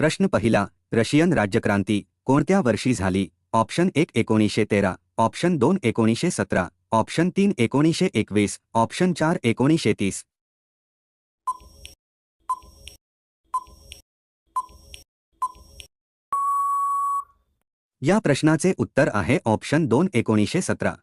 प्रश्न पहिला, रशियन राज्यक्रांती, कोणत्या वर्षी झाली? ऑप्शन एक एकोणीसशे तेरा, ऑप्शन दोन एकोणीसशे सतरा, ऑप्शन तीन एकोणीसशे एकवीस, ऑप्शन चार एकोणीसशे तीस. या प्रश्नाचे उत्तर आहे ऑप्शन दोन एकोणीसशे सतरा.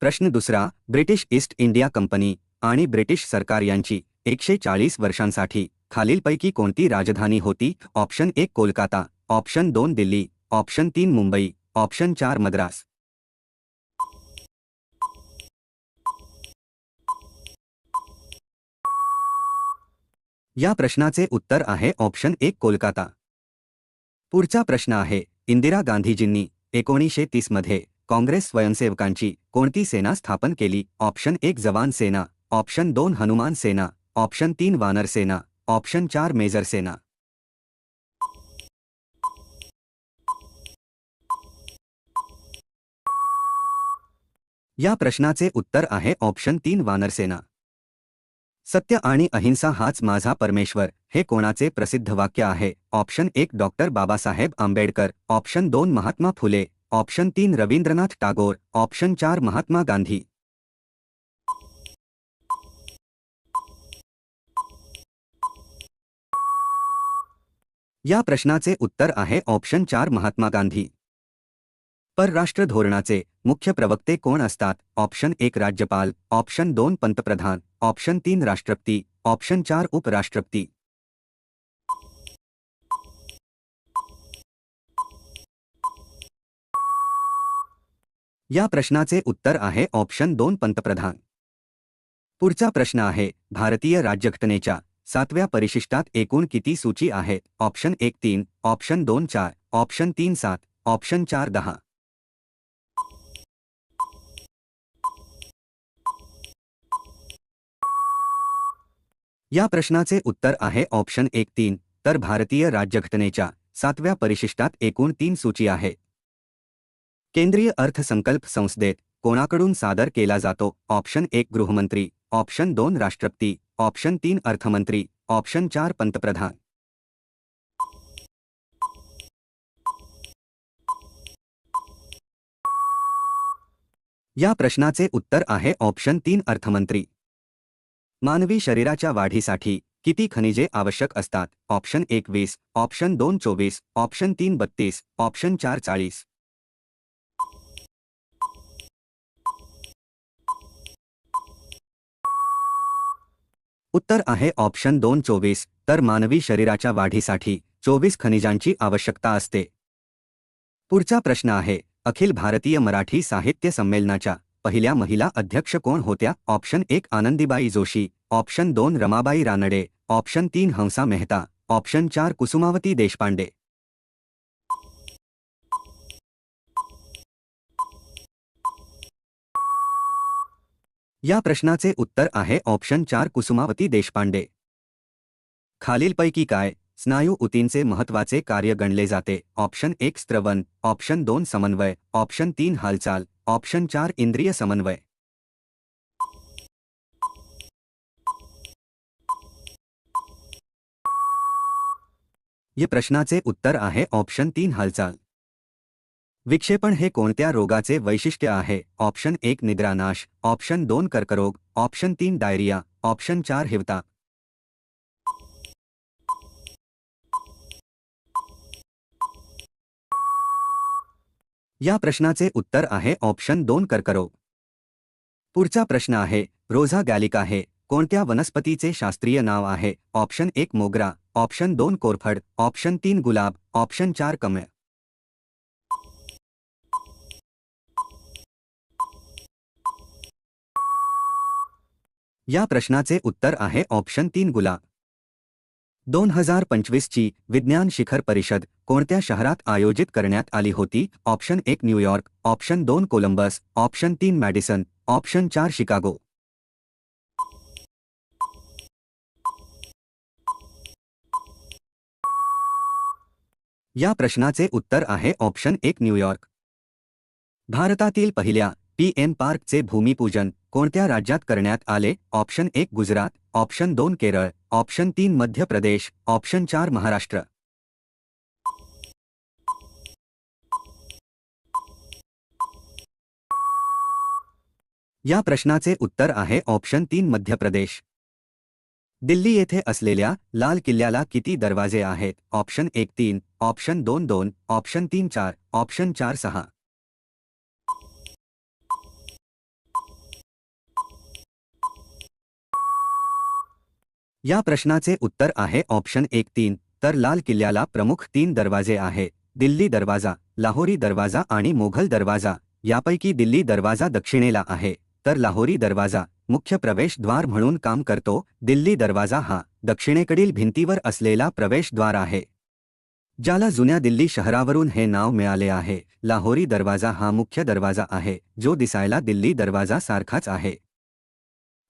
प्रश्न दुसरा, ब्रिटिश ईस्ट इंडिया कंपनी आणि ब्रिटिश सरकार यांची एकशे चाळीस वर्षांसाठी खालीलपैकी कोणती राजधानी होती? ऑप्शन एक कोलकाता, ऑप्शन दोन दिल्ली, ऑप्शन तीन मुंबई, ऑप्शन चार मद्रास. या प्रश्नाचे उत्तर आहे ऑप्शन एक कोलकाता. पुढचा प्रश्न आहे, इंदिरा गांधीजींनी एकोणीसशे तीसमध्ये काँग्रेस स्वयंसेवकांची कोणती सेना स्थापन केली? ऑप्शन एक जवान सेना, ऑप्शन दोन हनुमान सेना, ऑप्शन तीन वानर सेना ऑप्शन चार मेजर सेना. या प्रश्नाचे उत्तर आहे ऑप्शन तीन वानरसेना सत्य आणि अहिंसा हाच माझा परमेश्वर हे कोणाचे प्रसिद्ध वाक्य आहे? ऑप्शन एक डॉक्टर बाबासाहेब आंबेडकर ऑप्शन दोन महात्मा फुले ऑप्शन तीन रवींद्रनाथ टागोर ऑप्शन चार महात्मा गांधी. या प्रश्नाचे उत्तर आहे ऑप्शन चार महात्मा गांधी. परराष्ट्र धोरणाचे मुख्य प्रवक्ते कोण असतात? ऑप्शन एक राज्यपाल ऑप्शन दोन पंतप्रधान ऑप्शन तीन राष्ट्रपती ऑप्शन चार उपराष्ट्रपती. या प्रश्नाचे उत्तर आहे ऑप्शन दोन पंतप्रधान. पुढचा प्रश्न आहे भारतीय राज्यघटनेच्या सातव्या परिशिष्टात एकूण किती सूची आहेत? ऑप्शन एक तीन ऑप्शन दोन चार ऑप्शन तीन सात ऑप्शन चार दहा. या प्रश्नाचे उत्तर आहे ऑप्शन एक तीन तर भारतीय राज्यघटनेच्या सातव्या परिशिष्टात एकूण तीन सूची आहे. केंद्रीय अर्थसंकल्प संसदेत कोणाकडून सादर केला जातो? ऑप्शन एक गृहमंत्री ऑप्शन दोन राष्ट्रपती ऑप्शन तीन अर्थमंत्री. ऑप्शन चार पंतप्रधान. या प्रश्नाचे उत्तर आहे ऑप्शन तीन अर्थमंत्री. मानवी शरीराच्या वाढीसाठी किती खनिजे आवश्यक असतात? ऑप्शन एक वीस. ऑप्शन दोन चोवीस. ऑप्शन तीन बत्तीस. ऑप्शन चार चाळीस. उत्तर आहे ऑप्शन दोन चोवीस तर मानवी शरीराच्या वाढीसाठी चोवीस खनिजांची आवश्यकता असते. पुढचा प्रश्न आहे अखिल भारतीय मराठी साहित्य संमेलनाच्या पहिल्या महिला अध्यक्ष कोण होत्या? ऑप्शन एक आनंदीबाई जोशी ऑप्शन दोन रमाबाई रानडे ऑप्शन तीन हंसा मेहता ऑप्शन चार कुसुमावती देशपांडे. या प्रश्नाचे उत्तर आहे ऑप्शन चार कुसुमावती देशपांडे. खालीलपैकी काय? स्नायू ऊतींचे महत्त्वाचे कार्य गणले जाते. ऑप्शन एक स्त्रवन ऑप्शन दोन समन्वय ऑप्शन तीन हालचाल ऑप्शन चार इंद्रिय समन्वय. या प्रश्नाचे उत्तर आहे ऑप्शन तीन हालचाल. विक्षेपण हे कोणत्या रोगाचे वैशिष्ट्य आहे? ऑप्शन एक, निद्रानाश. ऑप्शन दोन, कर्करोग. ऑप्शन तीन, डायरिया. ऑप्शन चार हिवता या प्रश्नाचे उत्तर आहे, ऑप्शन दोन, कर्करोग. पुढचा प्रश्न आहे, रोझा गॅलिका हे कोणत्या वनस्पतीचे शास्त्रीय नाव आहे? ऑप्शन एक, मोगरा. ऑप्शन दोन, कोरफड. ऑप्शन तीन, गुलाब. ऑप्शन चार, कमळ. या प्रश्नाचे उत्तर आहे ऑप्शन तीन गुलाब दोन हजार पंचवीसची विज्ञान शिखर परिषद कोणत्या शहरात आयोजित करण्यात आली होती? ऑप्शन एक न्यूयॉर्क ऑप्शन दोन कोलंबस ऑप्शन तीन मॅडिसन ऑप्शन चार शिकागो. या प्रश्नाचे उत्तर आहे ऑप्शन एक न्यूयॉर्क भारतातील पहिल्या पी पार्कचे भूमिपूजन कोणत्या राज्यात करण्यात आले? ऑप्शन एक गुजरात ऑप्शन दोन केरळ ऑप्शन तीन मध्य प्रदेश ऑप्शन चार महाराष्ट्र. या प्रश्नाचे उत्तर आहे ऑप्शन तीन मध्य प्रदेश. दिल्ली येथे असलेल्या लाल किल्ल्याला किती दरवाजे आहेत? ऑप्शन एक तीन ऑप्शन दोन दोन ऑप्शन तीन चार ऑप्शन चार सहा. या प्रश्नाचे उत्तर आहे ऑप्शन एक तीन. तर लाल किल्ल्याला प्रमुख तीन दरवाजे आहे. दिल्ली दरवाजा लाहोरी दरवाजा आणि मोघल दरवाजा. यापैकी दिल्ली दरवाजा दक्षिणेला आहे. तर लाहोरी दरवाजा मुख्य प्रवेशद्वार म्हणून काम करतो. दिल्ली दरवाजा हा दक्षिणेकडील भिंतीवर असलेला प्रवेशद्वार आहे. ज्याला जुन्या दिल्ली शहरावरून हे नाव मिळाले आहे. लाहोरी दरवाजा हा मुख्य दरवाजा आहे जो दिसायला दिल्ली दरवाजा सारखाच आहे.